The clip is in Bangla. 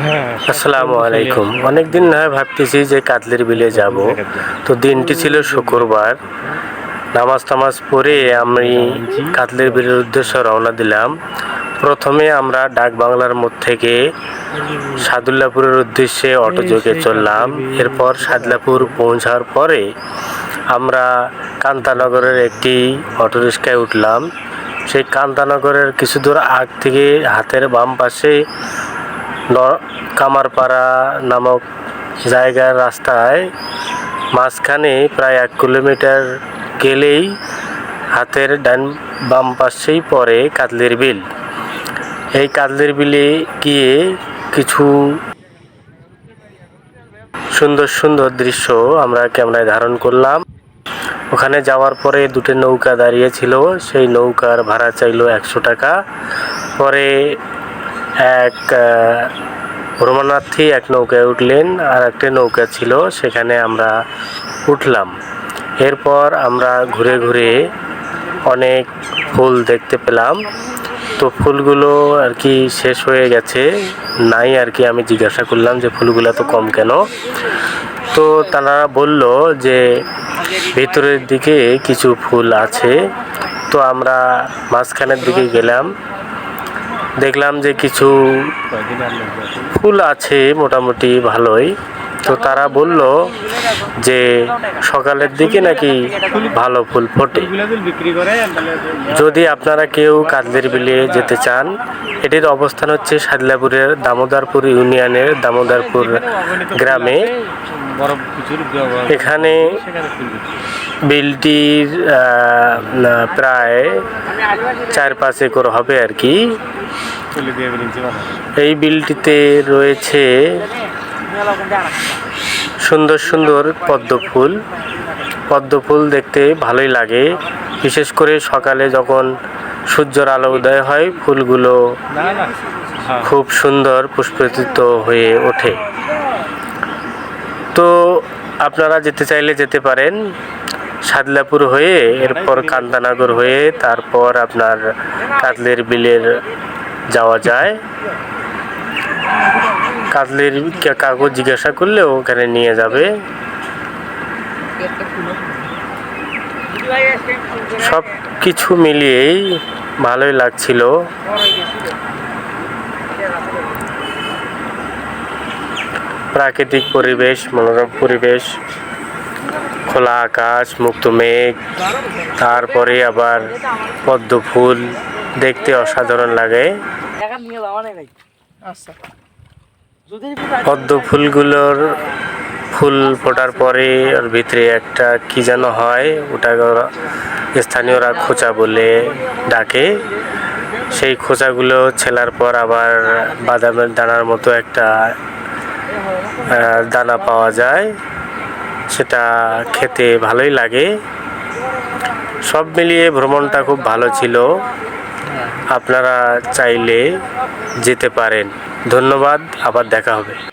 আসসালামু আলাইকুম অনেকদিন না ভাবতেছি যে কাতলের বিলে যাব। তো দিনটি ছিল শুক্রবার। নামাজ টামাজ পড়ে আমি কাতলের বিলের উদ্দেশ্যে রওনা দিলাম। প্রথমে আমরা ডাক বাংলার মোড় থেকে সাদুল্লাপুরের উদ্দেশ্যে অটো যোগে চললাম। এরপর সাদুল্লাপুর পৌঁছার পরে আমরা কান্তানগরের একটি অটোরিক্সায় উঠলাম। সেই কান্তানগরের কিছু দূর আগ থেকে হাতের বাম পাশে কামারপাড়া নামক জায়গার রাস্তায় মাঝখানে প্রায় এক কিলোমিটার গেলেই হাতের ডান বাম পাশেই পড়ে কাতলের বিল। এই কাতলের বিলে গিয়ে কিছু সুন্দর সুন্দর দৃশ্য আমরা ক্যামেরায় ধারণ করলাম। ওখানে যাওয়ার পরে দুটো নৌকা দাঁড়িয়েছিল সেই নৌকার ভাড়া চাইলো একশো টাকা। পরে এক ভ্রমণার্থী এক নৌকায় উঠলেন, আর একটা নৌকা ছিল, সেখানে আমরা উঠলাম। এরপর আমরা ঘুরে ঘুরে অনেক ফুল দেখতে পেলাম। তো ফুলগুলো আর কি শেষ হয়ে গেছে, নাই আর কি আমি জিজ্ঞাসা করলাম যে ফুলগুলো তো কম কেন? তো তারা বলল যে ভেতরের দিকে কিছু ফুল আছে। তো আমরা মাঝখানের দিকে গেলাম দেখলাম যে কিছু ফুল আছে মোটামুটি ভালোই। তো তারা বলল যে সকালের দিকে নাকি ভালো ফুল ফোটে। যদি আপনারা কেউ কাতলের বিলে যেতে চান, এটির অবস্থান হচ্ছে সাদলাপুরের দামোদরপুর ইউনিয়নের দামোদরপুর গ্রামে। এখানে বিলটির প্রায় চার পাঁচ একর হবে আর কি। এই বিলটিতে রয়েছে সুন্দর সুন্দর পদ্ম ফুল। পদ্ম ফুল দেখতে ভালোই লাগে। বিশেষ করে সকালে যখন সূর্যের আলো উদয় হয়, ফুলগুলো খুব সুন্দর পুষ্পিত হয়ে ওঠে। তো আপনারা যেতে চাইলে যেতে পারেন। সাদলাপুর হয়ে, এরপর কান্তানগর হয়ে, তারপর আপনার কাতলের বিলের যাওয়া যায়। কাতলের কা- কাগজ জিজ্ঞাসা করলে ওখানে নিয়ে যাবে। সব কিছু মিলিয়েই ভালোই লাগছিল। প্রাকৃতিক পরিবেশ, মনোরম পরিবেশ, খোলা আকাশ, মুক্ত মেঘ, তারপরে আবার পদ্ম ফুল, দেখতে অসাধারণ লাগে। আচ্ছা। পদ্ম ফুলগুলোর ফুল ফোটার পরে ওর ভিতরে একটা কি যেন হয় ওটা স্থানীয়রা খোঁচা বলে ডাকে। সেই খোঁচাগুলো ছেলার পর আবার বাদামের দানার মতো একটা দানা পাওয়া যায়। সেটা খেতে ভালোই লাগে। সব মিলিয়ে ভ্রমণটা খুব ভালো ছিল। আপনারা চাইলে যেতে পারেন। ধন্যবাদ আবার দেখা হবে।